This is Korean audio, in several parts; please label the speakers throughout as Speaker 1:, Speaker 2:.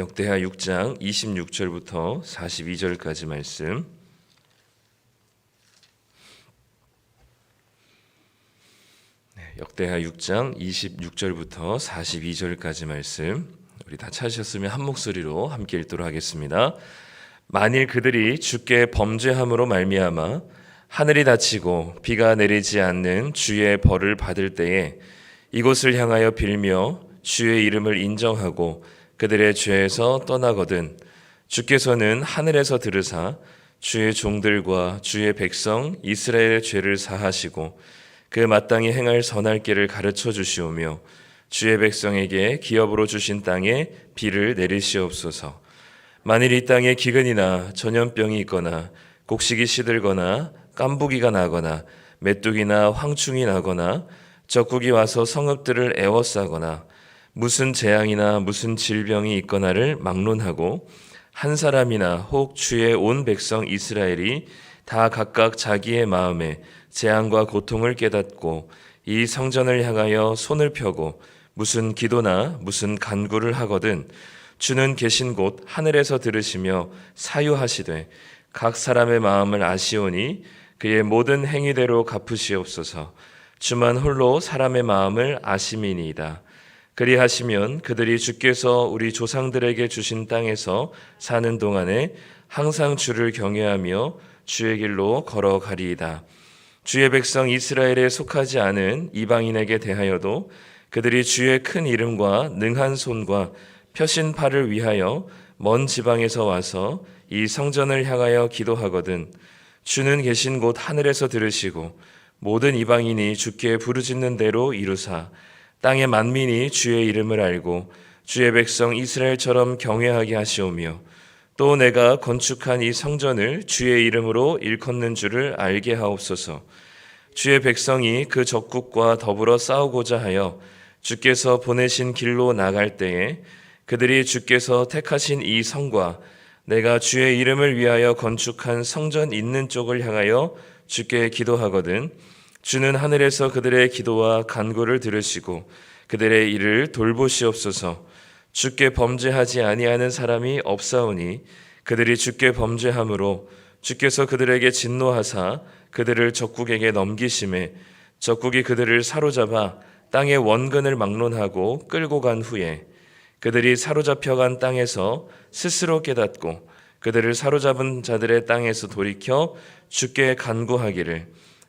Speaker 1: 역대하 6장 26절부터 42절까지 말씀. 네, 역대하 6장 26절부터 42절까지 말씀. 우리 다 찾으셨으면 한 목소리로 함께 읽도록 하겠습니다. 만일 그들이 주께 범죄함으로 말미암아 하늘이 닫히고 비가 내리지 않는 주의 벌을 받을 때에 이곳을 향하여 빌며 주의 이름을 인정하고 그들의 죄에서 떠나거든 주께서는 하늘에서 들으사 주의 종들과 주의 백성 이스라엘의 죄를 사하시고 그 마땅히 행할 선할 길을 가르쳐 주시오며 주의 백성에게 기업으로 주신 땅에 비를 내리시옵소서. 만일 이 땅에 기근이나 전염병이 있거나 곡식이 시들거나 깐부기가 나거나 메뚜기나 황충이 나거나 적국이 와서 성읍들을 애워싸거나 무슨 재앙이나 무슨 질병이 있거나를 막론하고 한 사람이나 혹 주의 온 백성 이스라엘이 다 각각 자기의 마음에 재앙과 고통을 깨닫고 이 성전을 향하여 손을 펴고 무슨 기도나 무슨 간구를 하거든 주는 계신 곳 하늘에서 들으시며 사유하시되 각 사람의 마음을 아시오니 그의 모든 행위대로 갚으시옵소서. 주만 홀로 사람의 마음을 아심이니이다 그리하시면 그들이 주께서 우리 조상들에게 주신 땅에서 사는 동안에 항상 주를 경외하며 주의 길로 걸어가리이다. 주의 백성 이스라엘에 속하지 않은 이방인에게 대하여도 그들이 주의 큰 이름과 능한 손과 펴신 팔을 위하여 먼 지방에서 와서 이 성전을 향하여 기도하거든 주는 계신 곳 하늘에서 들으시고 모든 이방인이 주께 부르짖는 대로 이루사 땅의 만민이 주의 이름을 알고 주의 백성 이스라엘처럼 경외하게 하시오며 또 내가 건축한 이 성전을 주의 이름으로 일컫는 줄을 알게 하옵소서. 주의 백성이 그 적국과 더불어 싸우고자 하여 주께서 보내신 길로 나갈 때에 그들이 주께서 택하신 이 성과 내가 주의 이름을 위하여 건축한 성전 있는 쪽을 향하여 주께 기도하거든 주는 하늘에서 그들의 기도와 간구를 들으시고 그들의 일을 돌보시옵소서. 주께 범죄하지 아니하는 사람이 없사오니 그들이 주께 범죄함으로 주께서 그들에게 진노하사 그들을 적국에게 넘기심에 적국이 그들을 사로잡아 땅의 원근을 막론하고 끌고 간 후에 그들이 사로잡혀간 땅에서 스스로 깨닫고 그들을 사로잡은 자들의 땅에서 돌이켜 주께 간구하기를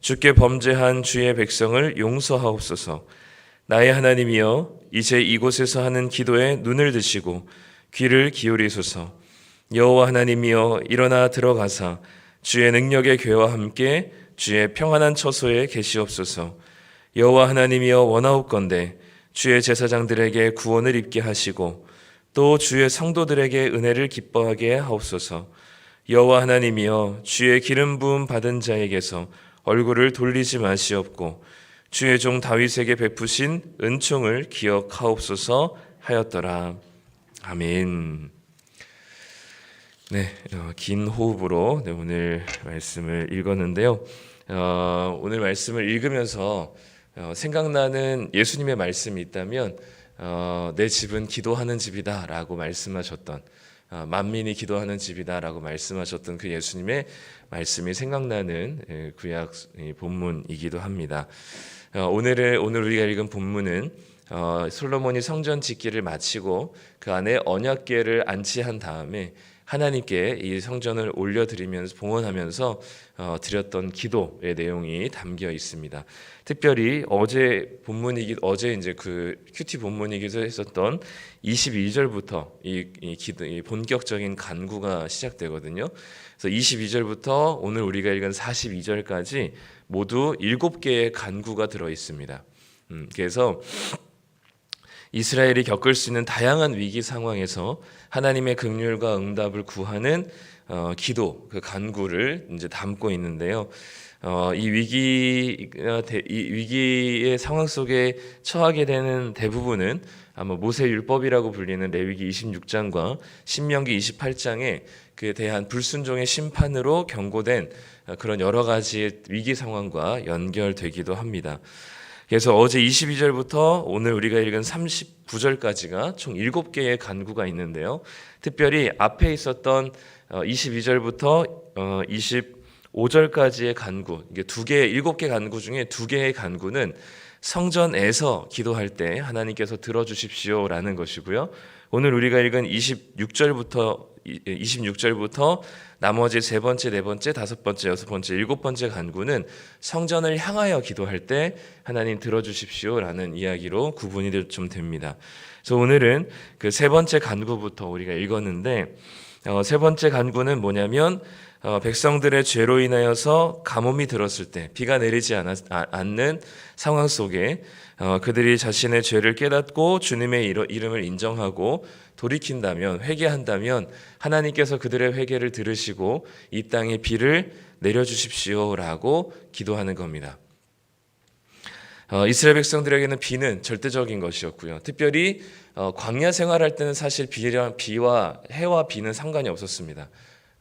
Speaker 1: 주께 범죄한 주의 백성을 용서하옵소서. 나의 하나님이여 이제 이곳에서 하는 기도에 눈을 드시고 귀를 기울이소서. 여호와 하나님이여 일어나 들어가사 주의 능력의 괴와 함께 주의 평안한 처소에 계시옵소서. 여호와 하나님이여 원하옵건대 주의 제사장들에게 구원을 입게 하시고 또 주의 성도들에게 은혜를 기뻐하게 하옵소서. 여호와 하나님이여 주의 기름 부음 받은 자에게서 얼굴을 돌리지 마시옵고 주의 종 다윗에게 베푸신 은총을 기억하옵소서 하였더라. 아멘. 네, 어, 긴 호흡으로 네, 오늘 말씀을 읽었는데요. 어, 오늘 말씀을 읽으면서 어, 생각나는 예수님의 말씀이 있다면 어, 내 집은 기도하는 집이다라고 말씀하셨던 어, 만민이 기도하는 집이다라고 말씀하셨던 그 예수님의 말씀이 생각나는 예, 구약 본문이기도 합니다. 어, 오늘의 오늘 우리가 읽은 본문은 어, 솔로몬이 성전 짓기를 마치고 그 안에 언약궤를 안치한 다음에 하나님께 이 성전을 올려드리면서 봉헌하면서 어, 드렸던 기도의 내용이 담겨 있습니다. 특별히 어제 본문이기 어제 이제 그 큐티 본문이기도 했었던 22절부터 이, 이 기도 이 본격적인 간구가 시작되거든요. 그래서 22절부터 오늘 우리가 읽은 42절까지 모두 7개의 간구가 들어 있습니다. 음, 그래서 이스라엘이 겪을 수 있는 다양한 위기 상황에서 하나님의 긍휼과 응답을 구하는 어, 기도, 그 간구를 이제 담고 있는데요. 어, 이 위기가 대- 이 위기의 상황 속에 처하게 되는 대부분은 아마 모세 율법이라고 불리는 레위기 26장과 신명기 28장에 그에 대한 불순종의 심판으로 경고된 어, 그런 여러 가지 위기 상황과 연결되기도 합니다. 그래서 어제 22절부터 오늘 우리가 읽은 39절까지가 총 7개의 간구가 있는데요. 특별히 앞에 있었던 22절부터 25절까지의 간구, 이게 두 개, 일곱 개 간구 중에 두 개의 간구는 성전에서 기도할 때 하나님께서 들어주십시오라는 것이고요. 오늘 우리가 읽은 26절부터 26절부터 나머지 세 번째, 네 번째, 다섯 번째, 여섯 번째, 일곱 번째 간구는 성전을 향하여 기도할 때 하나님 들어주십시오라는 이야기로 구분이 좀 됩니다. 그래서 오늘은 그 세 번째 간구부터 우리가 읽었는데 어, 세 번째 간구는 뭐냐면 어, 백성들의 죄로 인하여서 가뭄이 들었을 때 비가 내리지 않았, 아, 않는 상황 속에 어, 그들이 자신의 죄를 깨닫고 주님의 이러- 이름을 인정하고 돌이킨다면 회개한다면 하나님께서 그들의 회개를 들으시고 이 땅에 비를 내려 주십시오라고 기도하는 겁니다. 어, 이스라엘 백성들에게는 비는 절대적인 것이었고요. 특별히 어, 광야 생활할 때는 사실 비랑 비와 해와 비는 상관이 없었습니다.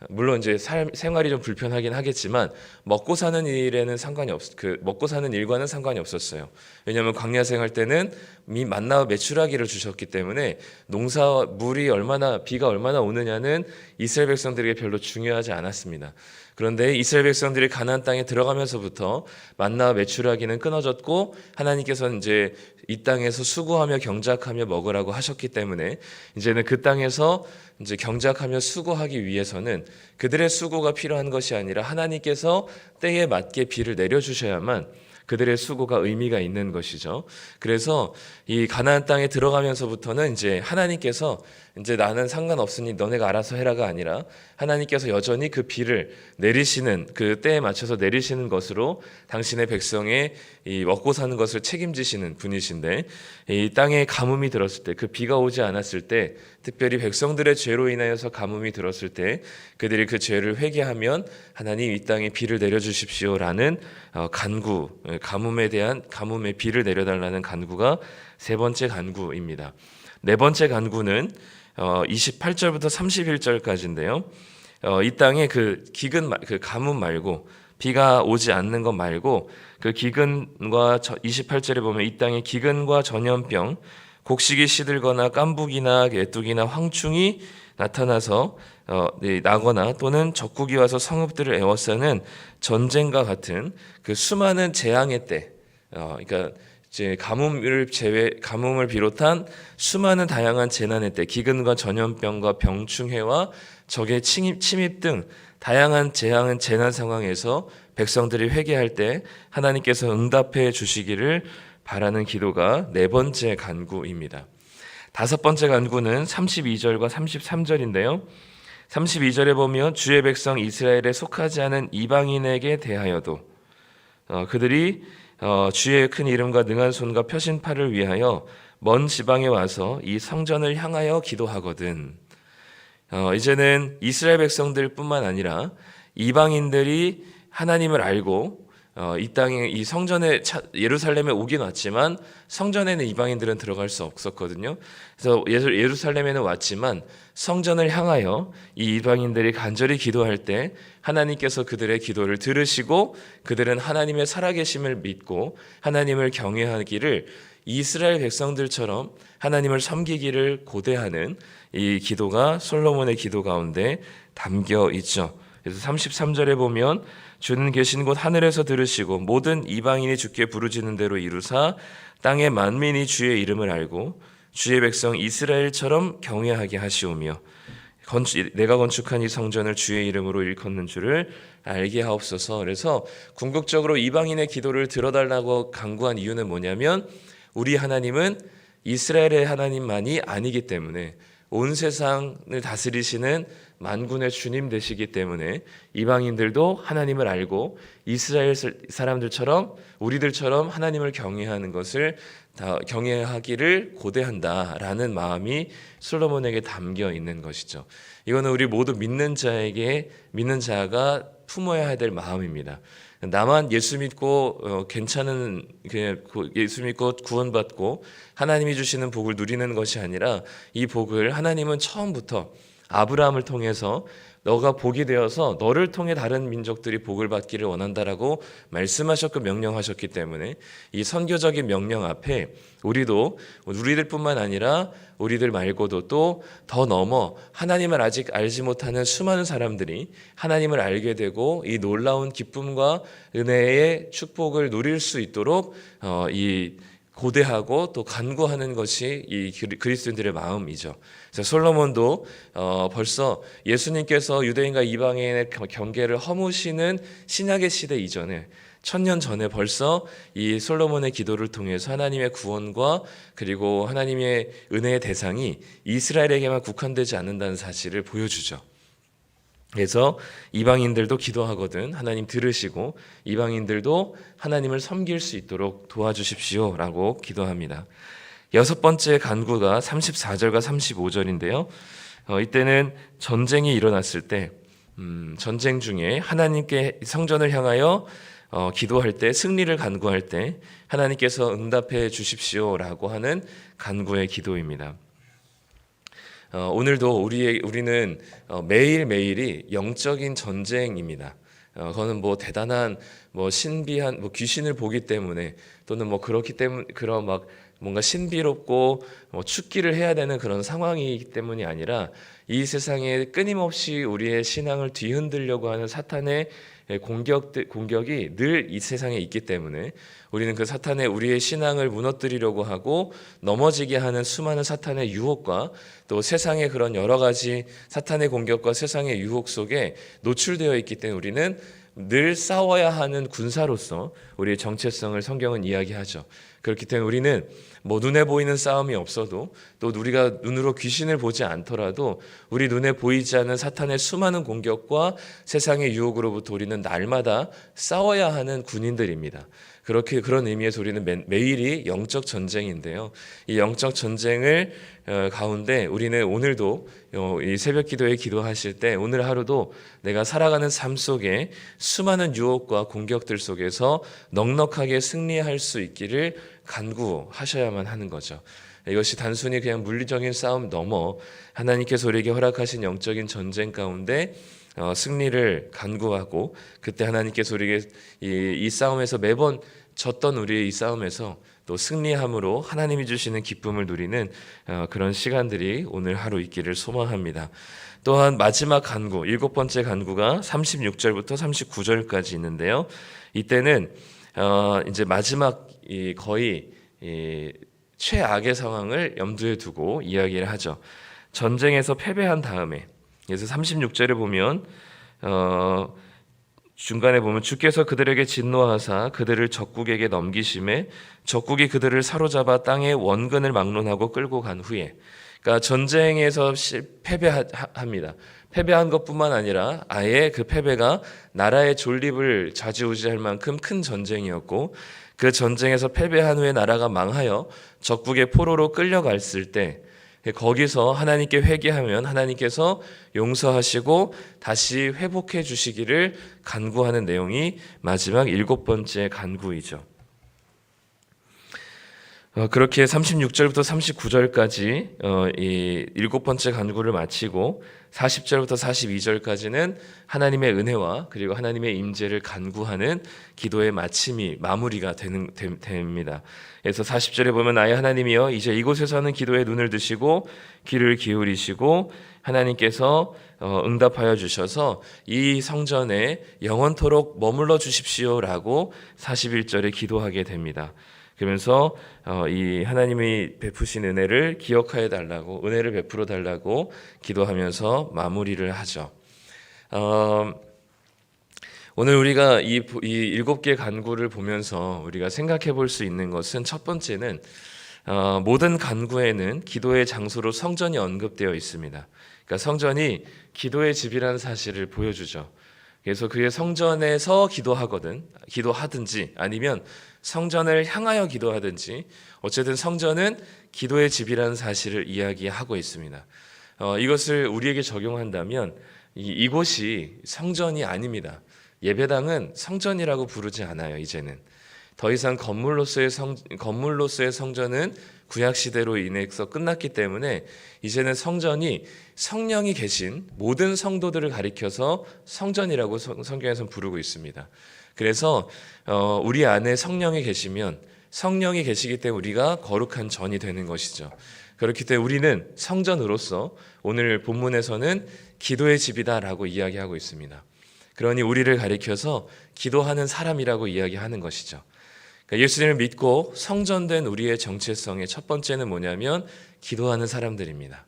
Speaker 1: 물론 이제 삶, 생활이 좀 불편하긴 하겠지만 먹고 사는 일에는 상관이 없, 그 먹고 사는 일과는 상관이 없었어요. 왜냐하면 광야 생 활 때는 미 만나와 메추라기를 주셨기 때문에 농사 물이 얼마나 비가 얼마나 오느냐는 이스라엘 백성들에게 별로 중요하지 않았습니다. 그런데 이스라엘 백성들이 가나안 땅에 들어가면서부터 만나와 메추라기는 끊어졌고 하나님께서는 이제 이 땅에서 수고하며 경작하며 먹으라고 하셨기 때문에 이제는 그 땅에서 이제 경작하며 수고하기 위해서는 그들의 수고가 필요한 것이 아니라 하나님께서 때에 맞게 비를 내려 주셔야만 그들의 수고가 의미가 있는 것이죠. 그래서 이 가나안 땅에 들어가면서부터는 이제 하나님께서 이제 나는 상관없으니 너네가 알아서 해라가 아니라 하나님께서 여전히 그 비를 내리시는 그 때에 맞춰서 내리시는 것으로 당신의 백성의 이 먹고 사는 것을 책임지시는 분이신데 이 땅에 가뭄이 들었을 때 그 비가 오지 않았을 때 특별히 백성들의 죄로 인하여서 가뭄이 들었을 때 그들이 그 죄를 회개하면 하나님 이 땅에 비를 내려 주십시오라는 어, 간구 가뭄에 대한 가뭄의 비를 내려달라는 간구가 세 번째 간구입니다. 네 번째 간구는 어, 28절부터 31절까지인데요. 어, 이 땅에 그 기근 말- 그 가뭄 말고 비가 오지 않는 것 말고 그 기근과 저- 28절에 보면 이 땅에 기근과 전염병, 곡식이 시들거나 깐북이나 개뚝이나 황충이 나타나서 어, 네, 나거나 또는 적국이 와서 성읍들을 에워싸는 전쟁과 같은 그 수많은 재앙의 때, 어, 그러니까 이제 가뭄을 제외 가뭄을 비롯한 수많은 다양한 재난의 때 기근과 전염병과 병충해와 적의 침입, 침입 등 다양한 재앙은 재난 상황에서 백성들이 회개할 때 하나님께서 응답해 주시기를 바라는 기도가 네 번째 간구입니다. 다섯 번째 간구는 32절과 33절인데요. 32절에 보면 주의 백성 이스라엘에 속하지 않은 이방인에게 대하여도 어, 그들이 어, 주의 큰 이름과 능한 손과 펴신 팔을 위하여 먼 지방에 와서 이 성전을 향하여 기도하거든. 어, 이제는 이스라엘 백성들뿐만 아니라 이방인들이 하나님을 알고 어, 이 땅에 이 성전에 차, 예루살렘에 오긴 왔지만 성전에는 이방인들은 들어갈 수 없었거든요. 그래서 예루- 예루살렘에는 왔지만 성전을 향하여 이 이방인들이 간절히 기도할 때 하나님께서 그들의 기도를 들으시고 그들은 하나님의 살아계심을 믿고 하나님을 경외하기를 이스라엘 백성들처럼 하나님을 섬기기를 고대하는 이 기도가 솔로몬의 기도 가운데 담겨 있죠. 그래서 33절에 보면 주는 계신 곳 하늘에서 들으시고 모든 이방인이 주께 부르짖는 대로 이루사 땅의 만민이 주의 이름을 알고 주의 백성 이스라엘처럼 경외하게 하시오며 건축, 내가 건축한 이 성전을 주의 이름으로 일컫는 줄을 알게 하옵소서. 그래서 궁극적으로 이방인의 기도를 들어달라고 강구한 이유는 뭐냐면 우리 하나님은 이스라엘의 하나님만이 아니기 때문에 온 세상을 다스리시는 만군의 주님 되시기 때문에 이방인들도 하나님을 알고 이스라엘 사람들처럼 우리들처럼 하나님을 경외하는 것을 다 경외하기를 고대한다라는 마음이 솔로몬에게 담겨 있는 것이죠. 이거는 우리 모두 믿는 자에게 믿는 자가 품어야 될 마음입니다. 나만 예수 믿고 어, 괜찮은 그냥 그 예수 믿고 구원받고 하나님이 주시는 복을 누리는 것이 아니라 이 복을 하나님은 처음부터 아브라함을 통해서 너가 복이 되어서 너를 통해 다른 민족들이 복을 받기를 원한다라고 말씀하셨고 명령하셨기 때문에 이 선교적인 명령 앞에 우리도 우리들뿐만 아니라 우리들 말고도 또 더 넘어 하나님을 아직 알지 못하는 수많은 사람들이 하나님을 알게 되고 이 놀라운 기쁨과 은혜의 축복을 누릴 수 있도록 어, 이 고대하고 또 간구하는 것이 이 그리스도인들의 마음이죠. 그래서 솔로몬도 어 벌써 예수님께서 유대인과 이방인의 경계를 허무시는 신약의 시대 이전에 천년 전에 벌써 이 솔로몬의 기도를 통해서 하나님의 구원과 그리고 하나님의 은혜의 대상이 이스라엘에게만 국한되지 않는다는 사실을 보여주죠. 그래서 이방인들도 기도하거든 하나님 들으시고 이방인들도 하나님을 섬길 수 있도록 도와주십시오라고 기도합니다. 여섯 번째 간구가 34절과 35절인데요. 어, 이때는 전쟁이 일어났을 때 음, 전쟁 중에 하나님께 성전을 향하여 어, 기도할 때 승리를 간구할 때 하나님께서 응답해 주십시오라고 하는 간구의 기도입니다. 어, 오늘도 우리 우리는 어, 매일 매일이 영적인 전쟁입니다. 어, 그거는 뭐 대단한 뭐 신비한 뭐 귀신을 보기 때문에 또는 뭐 그렇기 때문 그런 막 뭔가 신비롭고 뭐 축기를 해야 되는 그런 상황이기 때문이 아니라 이 세상에 끊임없이 우리의 신앙을 뒤흔들려고 하는 사탄의 공격 공격이 늘 이 세상에 있기 때문에 우리는 그 사탄의 우리의 신앙을 무너뜨리려고 하고 넘어지게 하는 수많은 사탄의 유혹과 또 세상의 그런 여러 가지 사탄의 공격과 세상의 유혹 속에 노출되어 있기 때문에 우리는 늘 싸워야 하는 군사로서 우리의 정체성을 성경은 이야기하죠. 그렇기 때문에 우리는 뭐 눈에 보이는 싸움이 없어도 또 우리가 눈으로 귀신을 보지 않더라도 우리 눈에 보이지 않는 사탄의 수많은 공격과 세상의 유혹으로부터 우리는 날마다 싸워야 하는 군인들입니다. 그렇게 그런 의미에서 우리는 매, 매일이 영적 전쟁인데요. 이 영적 전쟁을 어, 가운데 우리는 오늘도 어, 이 새벽 기도에 기도하실 때 오늘 하루도 내가 살아가는 삶 속에 수많은 유혹과 공격들 속에서 넉넉하게 승리할 수 있기를 간구하셔야만 하는 거죠. 이것이 단순히 그냥 물리적인 싸움 넘어 하나님께서 우리에게 허락하신 영적인 전쟁 가운데 어, 승리를 간구하고 그때 하나님께서 우리에게 이, 이 싸움에서 매번 졌던 우리의 이 싸움에서 또 승리함으로 하나님이 주시는 기쁨을 누리는 어, 그런 시간들이 오늘 하루 있기를 소망합니다. 또한 마지막 간구, 일곱 번째 간구가 36절부터 39절까지 있는데요. 이때는 어, 이제 마지막 이 거의 이 최악의 상황을 염두에 두고 이야기를 하죠. 전쟁에서 패배한 다음에 그래서 36절에 보면 어, 중간에 보면 주께서 그들에게 진노하사 그들을 적국에게 넘기심에 적국이 그들을 사로잡아 땅의 원근을 막론하고 끌고 간 후에 그러니까 전쟁에서 패배합니다. 패배한 것뿐만 아니라 아예 그 패배가 나라의 존립을 좌지우지할 만큼 큰 전쟁이었고 그 전쟁에서 패배한 후에 나라가 망하여 적국의 포로로 끌려갔을 때 거기서 하나님께 회개하면 하나님께서 용서하시고 다시 회복해 주시기를 간구하는 내용이 마지막 일곱 번째 간구이죠. 어, 그렇게 36절부터 39절까지 어, 이 일곱 번째 간구를 마치고 40절부터 42절까지는 하나님의 은혜와 그리고 하나님의 임재를 간구하는 기도의 마침이 마무리가 되는 됩니다. 그래서 40절에 보면 나의 하나님이여 이제 이곳에서 하는 기도에 눈을 드시고 귀를 기울이시고 하나님께서 어, 응답하여 주셔서 이 성전에 영원토록 머물러 주십시오라고 41절에 기도하게 됩니다. 그러면서 어, 이 하나님이 베푸신 은혜를 기억하여 달라고 은혜를 베풀어 달라고 기도하면서 마무리를 하죠. 어, 오늘 우리가 이, 이 일곱 개 간구를 보면서 우리가 생각해 볼 수 있는 것은 첫 번째는 어, 모든 간구에는 기도의 장소로 성전이 언급되어 있습니다. 그러니까 성전이 기도의 집이라는 사실을 보여주죠. 그래서 그의 성전에서 기도하거든, 기도하든지 아니면 성전을 향하여 기도하든지 어쨌든 성전은 기도의 집이라는 사실을 이야기하고 있습니다. 어, 이것을 우리에게 적용한다면 이, 이곳이 성전이 아닙니다. 예배당은 성전이라고 부르지 않아요. 이제는 더 이상 건물로서의 성 건물로서의 성전은 구약 시대로 인해서 끝났기 때문에 이제는 성전이 성령이 계신 모든 성도들을 가리켜서 성전이라고 성- 성경에서 부르고 있습니다. 그래서 어, 우리 안에 성령이 계시면 성령이 계시기 때문에 우리가 거룩한 전이 되는 것이죠. 그렇기 때문에 우리는 성전으로서 오늘 본문에서는 기도의 집이다라고 이야기하고 있습니다. 그러니 우리를 가리켜서 기도하는 사람이라고 이야기하는 것이죠. 그러니까 예수님을 믿고 성전된 우리의 정체성의 첫 번째는 뭐냐면 기도하는 사람들입니다.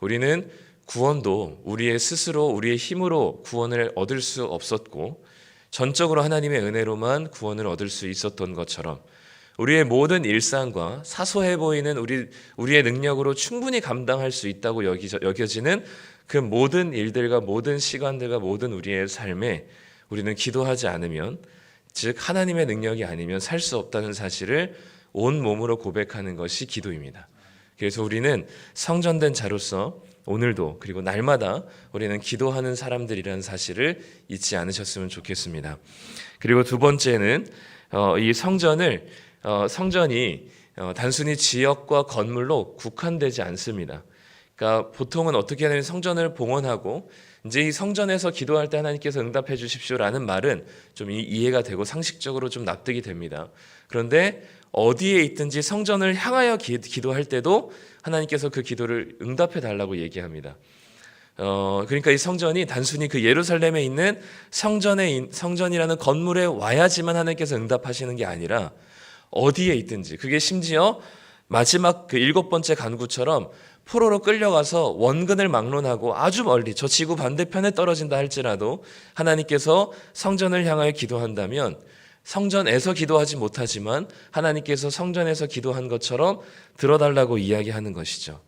Speaker 1: 우리는 구원도 우리의 스스로 우리의 힘으로 구원을 얻을 수 없었고 전적으로 하나님의 은혜로만 구원을 얻을 수 있었던 것처럼 우리의 모든 일상과 사소해 보이는 우리 우리의 능력으로 충분히 감당할 수 있다고 여기, 여겨지는 그 모든 일들과 모든 시간들과 모든 우리의 삶에 우리는 기도하지 않으면 즉 하나님의 능력이 아니면 살 수 없다는 사실을 온 몸으로 고백하는 것이 기도입니다. 그래서 우리는 성전된 자로서 오늘도 그리고 날마다 우리는 기도하는 사람들이라는 사실을 잊지 않으셨으면 좋겠습니다. 그리고 두 번째는 어, 이 성전을 어, 성전이 어, 단순히 지역과 건물로 국한되지 않습니다. 그러니까 보통은 어떻게 하냐면 성전을 봉헌하고 이제 이 성전에서 기도할 때 하나님께서 응답해 주십시오라는 말은 좀 이- 이해가 되고 상식적으로 좀 납득이 됩니다. 그런데 어디에 있든지 성전을 향하여 기, 기도할 때도 하나님께서 그 기도를 응답해 달라고 얘기합니다. 어, 그러니까 이 성전이 단순히 그 예루살렘에 있는 성전에 인- 성전이라는 건물에 와야지만 하나님께서 응답하시는 게 아니라 어디에 있든지 그게 심지어 마지막 그 일곱 번째 간구처럼 포로로 끌려가서 원근을 막론하고 아주 멀리 저 지구 반대편에 떨어진다 할지라도 하나님께서 성전을 향하여 기도한다면 성전에서 기도하지 못하지만 하나님께서 성전에서 기도한 것처럼 들어달라고 이야기하는 것이죠.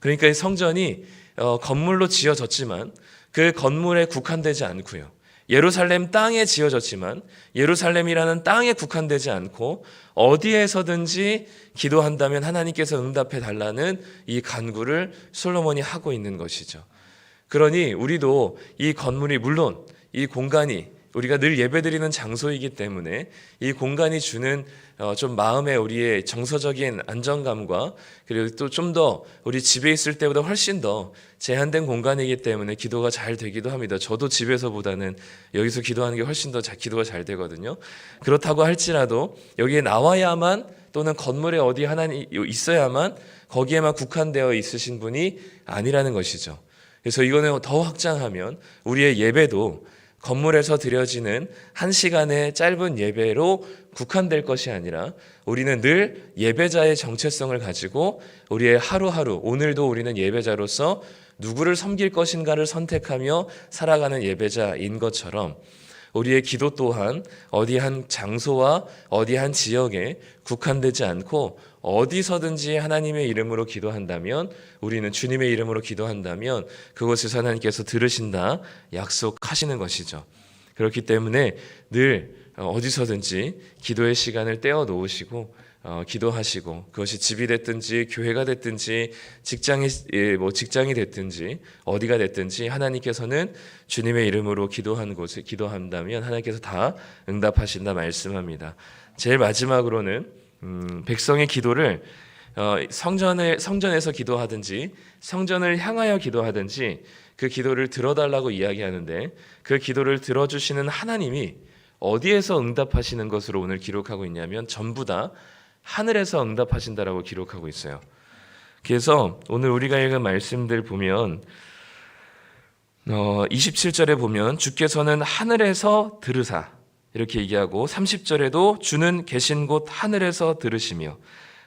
Speaker 1: 그러니까 이 성전이 어, 건물로 지어졌지만 그 건물에 국한되지 않고요. 예루살렘 땅에 지어졌지만 예루살렘이라는 땅에 국한되지 않고 어디에서든지 기도한다면 하나님께서 응답해 달라는 이 간구를 솔로몬이 하고 있는 것이죠. 그러니 우리도 이 건물이 물론 이 공간이 우리가 늘 예배드리는 장소이기 때문에 이 공간이 주는 어, 좀 마음의 우리의 정서적인 안정감과 그리고 또 좀 더 우리 집에 있을 때보다 훨씬 더 제한된 공간이기 때문에 기도가 잘 되기도 합니다. 저도 집에서보다는 여기서 기도하는 게 훨씬 더 잘- 기도가 잘 되거든요. 그렇다고 할지라도 여기에 나와야만 또는 건물에 어디 하나님 있어야만 거기에만 국한되어 있으신 분이 아니라는 것이죠. 그래서 이거는 더 확장하면 우리의 예배도 건물에서 드려지는 한 시간의 짧은 예배로 국한될 것이 아니라 우리는 늘 예배자의 정체성을 가지고 우리의 하루하루 오늘도 우리는 예배자로서 누구를 섬길 것인가를 선택하며 살아가는 예배자인 것처럼 우리의 기도 또한 어디 한 장소와 어디 한 지역에 국한되지 않고 어디서든지 하나님의 이름으로 기도한다면 우리는 주님의 이름으로 기도한다면 그곳에서 하나님께서 들으신다 약속하시는 것이죠. 그렇기 때문에 늘 어디서든지 기도의 시간을 떼어 놓으시고 어, 기도하시고 그것이 집이 됐든지 교회가 됐든지 직장이 예, 뭐 직장이 됐든지 어디가 됐든지 하나님께서는 주님의 이름으로 기도한 곳에 기도한다면 하나님께서 다 응답하신다 말씀합니다. 제일 마지막으로는 음, 백성의 기도를 어, 성전에 성전에서 기도하든지 성전을 향하여 기도하든지 그 기도를 들어달라고 이야기하는데 그 기도를 들어주시는 하나님이 어디에서 응답하시는 것으로 오늘 기록하고 있냐면 전부 다 하늘에서 응답하신다라고 기록하고 있어요. 그래서 오늘 우리가 읽은 말씀들 보면 어, 27절에 보면 주께서는 하늘에서 들으사 이렇게 얘기하고 30절에도 주는 계신 곳 하늘에서 들으시며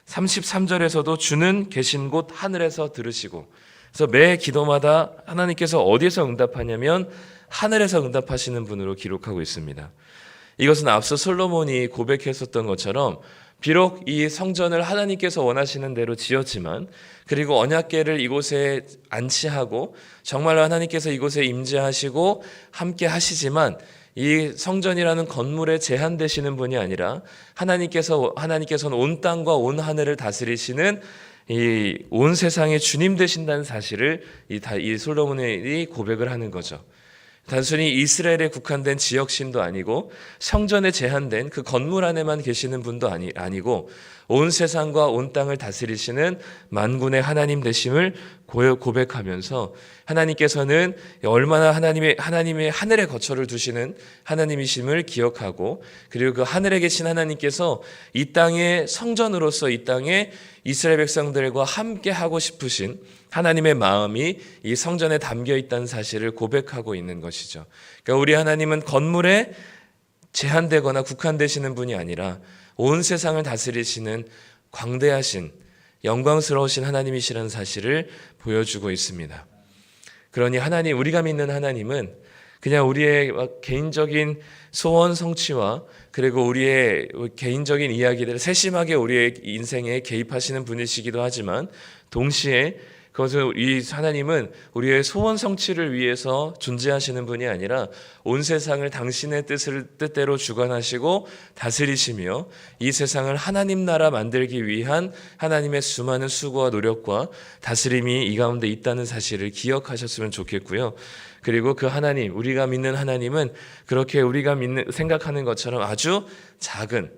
Speaker 1: 33절에서도 주는 계신 곳 하늘에서 들으시고 그래서 매 기도마다 하나님께서 어디에서 응답하냐면 하늘에서 응답하시는 분으로 기록하고 있습니다. 이것은 앞서 솔로몬이 고백했었던 것처럼 비록 이 성전을 하나님께서 원하시는 대로 지었지만 그리고 언약궤를 이곳에 안치하고 정말로 하나님께서 이곳에 임재하시고 함께 하시지만 이 성전이라는 건물에 제한되시는 분이 아니라 하나님께서 하나님께서는 온 땅과 온 하늘을 다스리시는 이 온 세상의 주님 되신다는 사실을 이, 다- 이 솔로몬이 고백을 하는 거죠. 단순히 이스라엘에 국한된 지역신도 아니고 성전에 제한된 그 건물 안에만 계시는 분도 아니, 아니고 온 세상과 온 땅을 다스리시는 만군의 하나님 되심을 고- 고백하면서 하나님께서는 얼마나 하나님의 하나님의 하늘에 거처를 두시는 하나님이심을 기억하고 그리고 그 하늘에 계신 하나님께서 이 땅의 성전으로서 이 땅에 이스라엘 백성들과 함께 하고 싶으신 하나님의 마음이 이 성전에 담겨 있다는 사실을 고백하고 있는 것이죠. 그러니까 우리 하나님은 건물에 제한되거나 국한되시는 분이 아니라 온 세상을 다스리시는 광대하신 영광스러우신 하나님이시라는 사실을 보여주고 있습니다. 그러니 하나님 우리가 믿는 하나님은 그냥 우리의 막 개인적인 소원 성취와 그리고 우리의 개인적인 이야기들을 세심하게 우리의 인생에 개입하시는 분이시기도 하지만 동시에 그것은 이 하나님은 우리의 소원 성취를 위해서 존재하시는 분이 아니라 온 세상을 당신의 뜻을 뜻대로 주관하시고 다스리시며 이 세상을 하나님 나라 만들기 위한 하나님의 수많은 수고와 노력과 다스림이 이 가운데 있다는 사실을 기억하셨으면 좋겠고요. 그리고 그 하나님, 우리가 믿는 하나님은 그렇게 우리가 믿는 생각하는 것처럼 아주 작은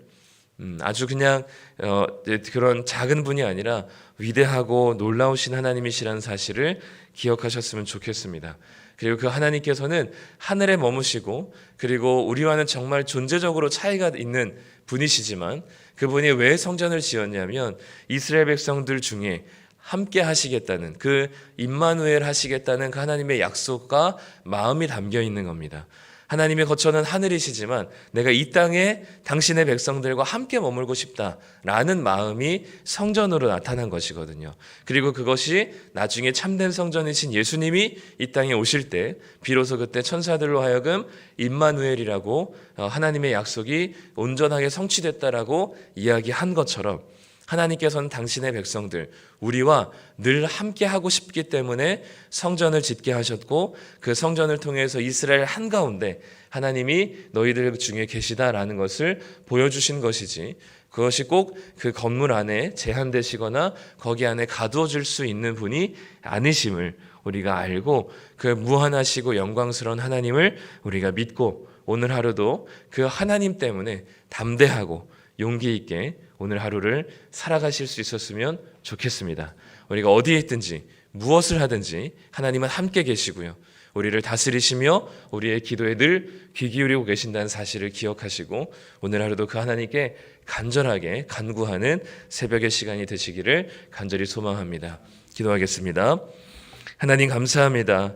Speaker 1: 음, 아주 그냥 어, 그런 작은 분이 아니라 위대하고 놀라우신 하나님이시라는 사실을 기억하셨으면 좋겠습니다. 그리고 그 하나님께서는 하늘에 머무시고 그리고 우리와는 정말 존재적으로 차이가 있는 분이시지만 그분이 왜 성전을 지었냐면 이스라엘 백성들 중에 함께 하시겠다는 그 임마누엘 하시겠다는 그 하나님의 약속과 마음이 담겨 있는 겁니다. 하나님의 거처는 하늘이시지만 내가 이 땅에 당신의 백성들과 함께 머물고 싶다라는 마음이 성전으로 나타난 것이거든요. 그리고 그것이 나중에 참된 성전이신 예수님이 이 땅에 오실 때 비로소 그때 천사들로 하여금 임마누엘이라고 어, 하나님의 약속이 온전하게 성취됐다라고 이야기한 것처럼 하나님께서는 당신의 백성들, 우리와 늘 함께 하고 싶기 때문에 성전을 짓게 하셨고 그 성전을 통해서 이스라엘 한가운데 하나님이 너희들 중에 계시다라는 것을 보여주신 것이지 그것이 꼭 그 건물 안에 제한되시거나 거기 안에 가두어질 수 있는 분이 아니심을 우리가 알고 그 무한하시고 영광스러운 하나님을 우리가 믿고 오늘 하루도 그 하나님 때문에 담대하고 용기 있게 오늘 하루를 살아가실 수 있었으면 좋겠습니다. 우리가 어디에 있든지 무엇을 하든지 하나님은 함께 계시고요. 우리를 다스리시며 우리의 기도에 늘 귀 기울이고 계신다는 사실을 기억하시고 오늘 하루도 그 하나님께 간절하게 간구하는 새벽의 시간이 되시기를 간절히 소망합니다. 기도하겠습니다. 하나님 감사합니다.